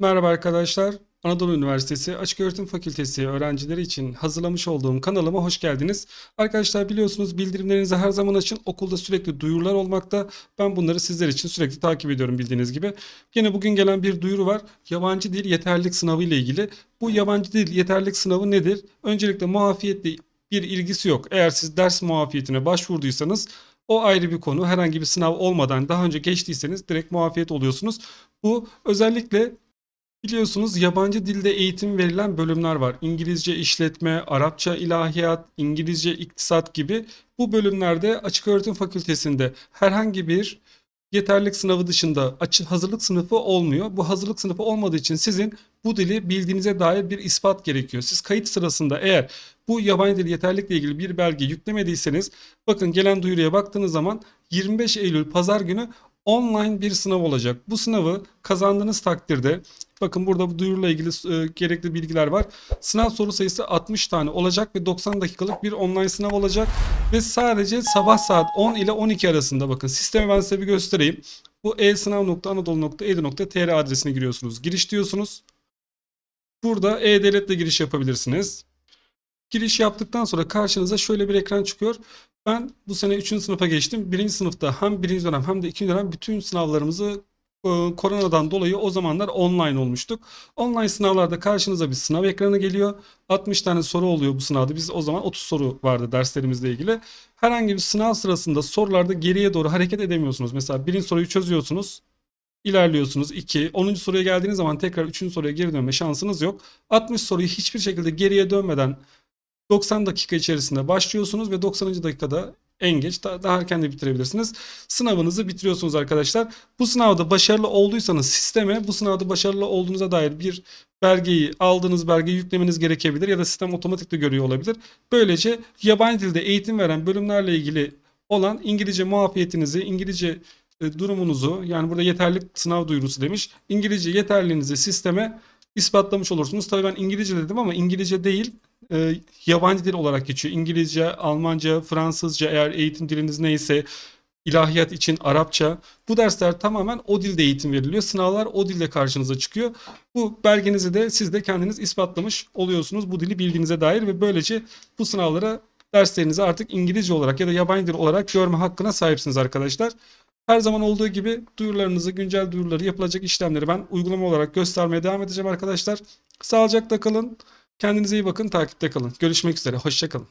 Merhaba arkadaşlar. Anadolu Üniversitesi Açıköğretim Fakültesi öğrencileri için hazırlamış olduğum kanalıma hoş geldiniz. Arkadaşlar biliyorsunuz bildirimlerinizi her zaman açın. Okulda sürekli duyurular olmakta. Ben bunları sizler için sürekli takip ediyorum bildiğiniz gibi. Yine bugün gelen bir duyuru var. Yabancı dil yeterlilik sınavı ile ilgili. Bu yabancı dil yeterlilik sınavı nedir? Öncelikle muafiyetle bir ilgisi yok. Eğer siz ders muafiyetine başvurduysanız o ayrı bir konu. Herhangi bir sınav olmadan daha önce geçtiyseniz direkt muafiyet oluyorsunuz. Bu özellikle Biliyorsunuz yabancı dilde eğitim verilen bölümler var. İngilizce işletme, Arapça ilahiyat, İngilizce iktisat gibi. Bu bölümlerde açık öğretim fakültesinde herhangi bir yeterlilik sınavı dışında açı, hazırlık sınıfı olmuyor. Bu hazırlık sınıfı olmadığı için sizin bu dili bildiğinize dair bir ispat gerekiyor. Siz kayıt sırasında eğer bu yabancı dil yeterlilikle ilgili bir belge yüklemediyseniz bakın gelen duyuruya baktığınız zaman 25 Eylül pazar günü online bir sınav olacak. Bu sınavı kazandığınız takdirde bakın burada bu duyuruyla ilgili e, gerekli bilgiler var. Sınav soru sayısı 60 tane olacak ve 90 dakikalık bir online sınav olacak ve sadece sabah saat 10 ile 12 arasında bakın sistemi ben size bir göstereyim. Bu e-sınav.anadolu.edu.tr adresine giriyorsunuz. Giriş diyorsunuz. Burada e-devletle giriş yapabilirsiniz. Giriş yaptıktan sonra karşınıza şöyle bir ekran çıkıyor. Ben bu sene 3. sınıfa geçtim. 1. sınıfta hem 1. dönem hem de 2. dönem bütün sınavlarımızı koronadan dolayı o zamanlar online olmuştuk. Online sınavlarda karşınıza bir sınav ekranı geliyor. 60 tane soru oluyor bu sınavda. Biz o zaman 30 soru vardı derslerimizle ilgili. Herhangi bir sınav sırasında sorularda geriye doğru hareket edemiyorsunuz. Mesela birinci soruyu çözüyorsunuz. ilerliyorsunuz 2. 10. soruya geldiğiniz zaman tekrar 3. soruya geri dönme şansınız yok. 60 soruyu hiçbir şekilde geriye dönmeden 90 dakika içerisinde başlıyorsunuz ve 90. dakikada en geç daha, daha erken de bitirebilirsiniz. Sınavınızı bitiriyorsunuz arkadaşlar. Bu sınavda başarılı olduysanız sisteme bu sınavda başarılı olduğunuza dair bir belgeyi aldığınız belgeyi yüklemeniz gerekebilir ya da sistem otomatik de görüyor olabilir. Böylece yabancı dilde eğitim veren bölümlerle ilgili olan İngilizce muafiyetinizi, İngilizce e, durumunuzu yani burada yeterlilik sınav duyurusu demiş. İngilizce yeterliliğinizi sisteme ispatlamış olursunuz. Tabii ben İngilizce dedim ama İngilizce değil e, yabancı dil olarak geçiyor. İngilizce, Almanca, Fransızca eğer eğitim diliniz neyse ilahiyat için Arapça. Bu dersler tamamen o dilde eğitim veriliyor. Sınavlar o dilde karşınıza çıkıyor. Bu belgenizi de siz de kendiniz ispatlamış oluyorsunuz bu dili bildiğinize dair ve böylece bu sınavlara derslerinizi artık İngilizce olarak ya da yabancı dil olarak görme hakkına sahipsiniz arkadaşlar. Her zaman olduğu gibi duyurularınızı, güncel duyuruları, yapılacak işlemleri ben uygulama olarak göstermeye devam edeceğim arkadaşlar. Sağlıcakla kalın. Kendinize iyi bakın, takipte kalın. Görüşmek üzere, hoşçakalın.